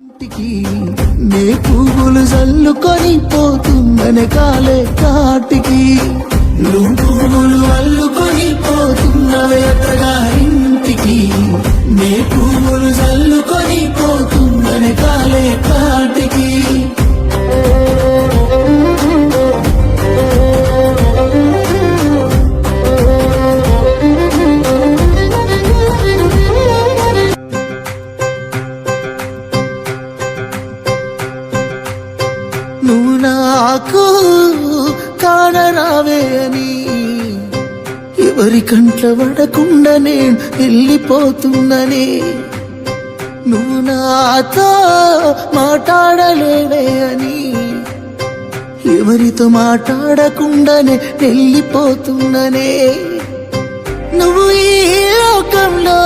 ఇంటికి నే పువ్వులు జల్లుకొని పోతుందనే కాలే కాటికి. నువ్వు పువ్వులు అల్లుకొని పోతున్నా నువ్వు నాకు కానరావే అని ఎవరి కంట్ల పడకుండా నేను వెళ్ళిపోతుందని నువ్వు నాతో మాట్లాడలేవే అని. ఎవరితో మాట్లాడకుండానే వెళ్ళిపోతుందనే నువ్వు ఈ లోకంలో